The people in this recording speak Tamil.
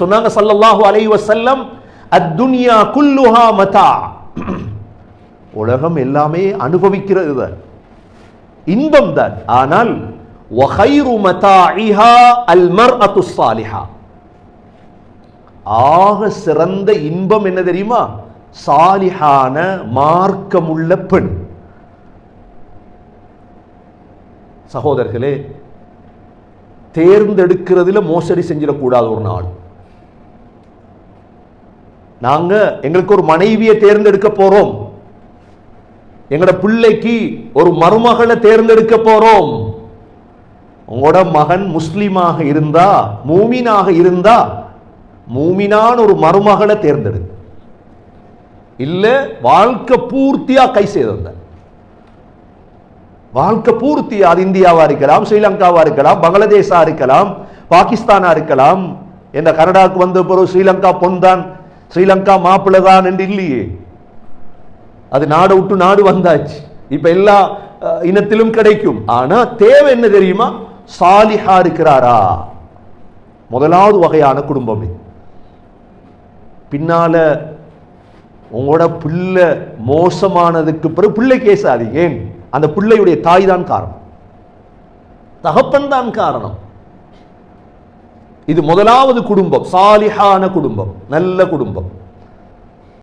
சொன்னாங்க சல்லல்லாஹு அலைஹி வஸல்லம் அத்துன்யா குல்லுஹா மதா. உலகம் எல்லாமே அனுபவிக்கிறது தான். இன்பம் தான். ஆனால் வஹைரு மதாஇஹா அல் மர்அத்து ஸாலிஹா. ஆக சிறந்த இன்பம் என்ன தெரியுமா? சாலிஹான மார்க்கமுள்ள பெண். சகோதரர்களே தேர்ந்தெடுக்கிறதுல மோசடி செஞ்சிடக்கூடாது ஒரு நாள். நாங்க எங்களுக்கு ஒரு மனைவியை தேர்ந்தெடுக்க போறோம். எங்களோட பிள்ளைக்கு ஒரு மருமகளை தேர்ந்தெடுக்க போறோம். உங்களோட மகன் முஸ்லீமாக இருந்தா மூமினாக இருந்தா மூமினான் ஒரு மருமகளை தேர்ந்தெடு இல்ல வாழ்க்கை பூர்த்தியா கை செய்திருந்த வாழ்க்கை பூர்த்தியா அது இந்தியாவா இருக்கலாம் ஸ்ரீலங்காவா இருக்கலாம் பங்களாதேஷா இருக்கலாம் பாகிஸ்தானா இருக்கலாம் இந்த கனடாவுக்கு வந்த பிறகு ஸ்ரீலங்கா பொன்தான் ஸ்ரீலங்கா மாப்பிள்ளை தான் என்று இல்லையே. அது நாடு விட்டு நாடு வந்தாச்சு. இப்ப எல்லா இனத்திலும் கிடைக்கும். ஆனா தேவை என்ன தெரியுமா? சாலிஹா இருக்கிறாரா? முதலாவது வகையான குடும்பம் பின்னால உங்களோட பிள்ளை மோசமானதுக்கு பிறகு பிள்ளை கேசாதீங்க. ஏன் அந்த பிள்ளையுடைய தாய் தான் காரணம். தகப்பன் தான் காரணம். இது முதலாவது குடும்பம் சாலிஹான குடும்பம் நல்ல குடும்பம்.